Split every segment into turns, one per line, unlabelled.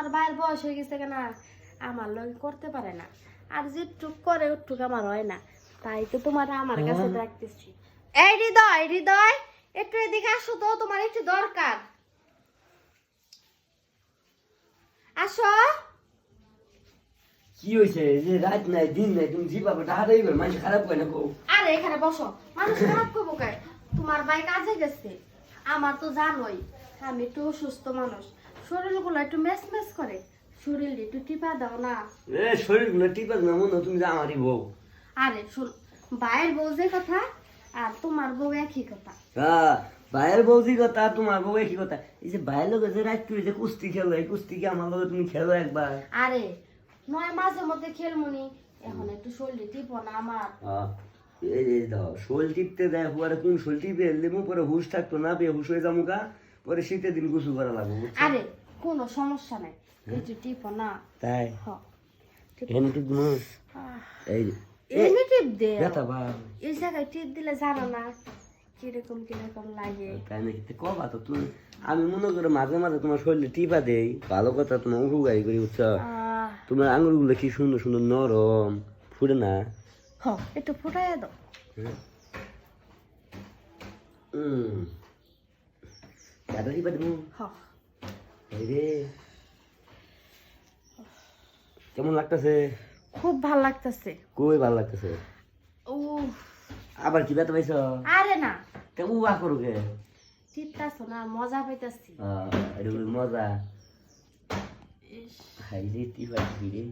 তোমার ভাইয়ের বয়স হয়ে গেছে কেনা আমার লোক করতে পারে না। আর যেটুক করে ওটুক আমার হয় না। তাই তো তোমার আমার কাছে রাখতেছি এই হৃদয় হৃদয় একটু এদিকে আসো তো তোমার একটু দরকার। আসো।
কি হয়েছে? যে রাত নাই দিন নাই তুমি যেভাবে মানুষ খারাপ করে না
আরে এখানে বসো। মানুষ খারাপ করব কে? তোমার ভাই কাজে গেছে। আমার তো জানোই আমি একটু অসুস্থ মানুষ। শরীরগুলো একটু মেস মেস করে। শরীর একটু টিপা দাও না।
এ শরীরগুলো টিপাস না মনে তুমি যে আমারই বউ।
আরে শোন ভাইয়ের বউ যে কথা আর তোমার বউ একই কথা।
হ্যাঁ ভাইয়ের বৌদি কথা তোমার বউ একই কথা। এই যে ভাইয়ের লোক যে রাত করে যে কুস্তি খেলো এই কুস্তি কি আমার লোক তুমি খেলো একবার?
আরে নয় মাঝে মধ্যে খেলমুনি। এখন একটু শরীরে টিপো না আমার।
এই দাও শোল টিপতে দেয় পরে কোন শোল টিপে লেবু পরে হুশ থাকতো না পেয়ে হুশ হয়ে গা। পরে শীতের দিন গোসল করা লাগবে?
আরে কোনো সমস্যা নাই। একটু টিপো না।
তাই?
হ।
এখানে টিপ দিবো? এই যে।
টিপ দে।
ব্যথা বা।
এই জায়গায় টিপ দিলে জানো না কীরকম কীরকম লাগে।
তাই নাকি? তো কবা তো তুমি। আমি মনে করো মাঝে মাঝে তোমার শরীরে টিপা দেই। ভালো কথা তোমার উপকারী করি বুঝছ?
আহ,
তোমার আঙুরগুলো কি সুন্দর সুন্দর নরম। ফুটে না?
হ একটু ফুটাইয়া দাও।
হ্যাঁ। হুম দাদা টিপা দেবো।
হ।
এই রে কেমন লাগতেছে?
খুব ভালো লাগতেছে।
কই ভালো লাগতেছে?
ও
আবার কি ব্যথা পাইছ?
আরে না।
তে উয়া করো কে
চিত্তাছ না মজা পাইতাছি।
এটা মজা। হাই রে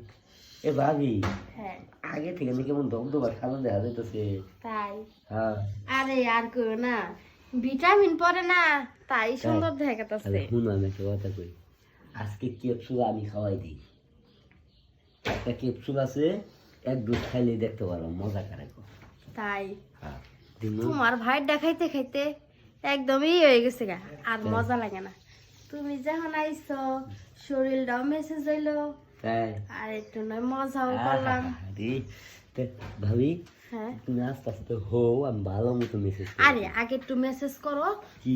এ ভাবি
হ্যাঁ।
আগে থেকে আমি কেমন দমদমার খানা দেখা যাইতেছে।
তাই?
হ্যাঁ।
আরে আর কেউ না ভিটামিন পরে না তাই সুন্দর দেখাতেছে
শুন আমি একটা কথা কই। আজকে ক্যাপসুল আমি খাওয়াই দিই। একটা ক্যাপসুল আছে এক দুধ খাইলে দেখতে পারো মজা করে
তাই?
হ্যাঁ
তোমার ভাই দেখাইতে খাইতে একদমই হয়ে গেছে গা আর মজা লাগে না। তুমি যখন আইছো শরীরটাও মেসেজ হইল
তাই।
আর একটু নয় মজাও করলাম।
ভাবি
হ্যাঁ
তুমি আস্তে আস্তে হো আমি ভালো মতো মেসেজ
আরে আগে একটু মেসেজ করো?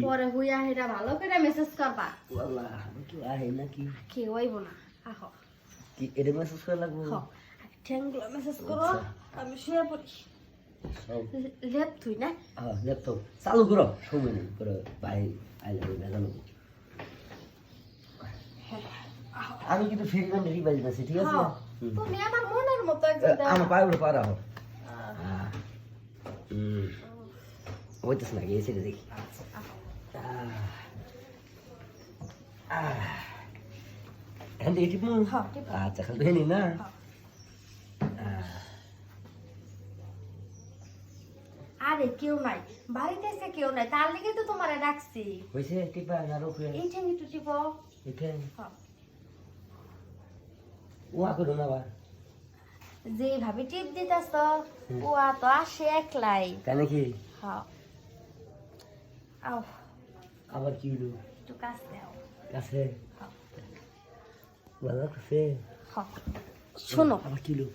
পরে হুইয়া হেরা ভালো করে মেসেজ করবা।
কি আহে নাকি?
হইব না আহো।
কি মেসেজ করে লাগবো?
হ ঠ্যাংগুলো মেসেজ করো আমি শুয়ে পড়ি। লেপ তুই না?
হ্যাঁ ল্যাপটপ চালু করো। সময় নেই করে ভাই আইলে ভেজানো আমি কিন্তু ফিল্ম রিভাইজ আছি ঠিক আছে?
হ্যাঁ, তুমি আমার মনের মতো
আমার পায়ে উঠে পারা হোক হইতেছে না গিয়েছে দেখি হ্যাঁ এটি
হ্যাঁ, টিপো।
আচ্ছা খালি ধরে নি না
আরে কেউ নাই বাড়িতে এসে কেউ নাই তার লেগে তো তোমারে ডাকছি
হয়েছে টিপা আর উপরে
এই একটু টিপো হ্যাঁ।
ওয়া করো না বা
যেভাবে টিপ দিতেছ তো আসে একলাই।
তাই নাকি
হ্যাঁ।
আবার কি হলো?
একটু
কাছে?
হ্যাঁ।
ভালো লাগছে
হ্যাঁ। শোনো।
আবার কি হলো?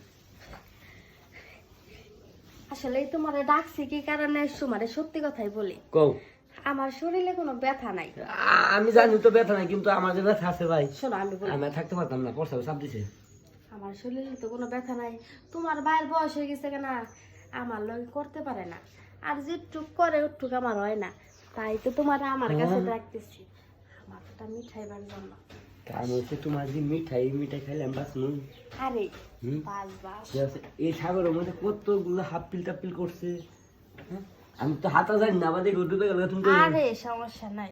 আসলে তোমারে ডাকছি কি কারণে? তোমারে সত্যি কথাই বলি।
কও।
আমার শরীরে কোনো ব্যথা নাই।
আমি জানি তো ব্যথা নাই কিন্তু আমার যে ব্যথা আছে ভাই
শোনো আমি বলি।
আমি থাকতে পারতাম না চাপ দিছে।
আমার শরীরে তো কোনো ব্যথা নাই। তোমার ভাইয়ের বয়স হয়ে গেছে কেনা আমার লোক করতে পারে না। আর যেটুক করে ওটুক আমার হয় না। তাই তো তোমার আমার কাছে রাখতেছি আমার একটা মিঠাইবার জন্য।
কারণ হচ্ছে তোমার যে মিঠাই মিঠাই খাইলে আমি বাঁচনু
আরে বাস বাস।
ঠিক এই সাগরের মধ্যে কতগুলো হাপ্পিল টাপ্পিল করছে হ্যাঁ? আমি তো হাতা জানি না আমাদের
আরে সমস্যা নাই।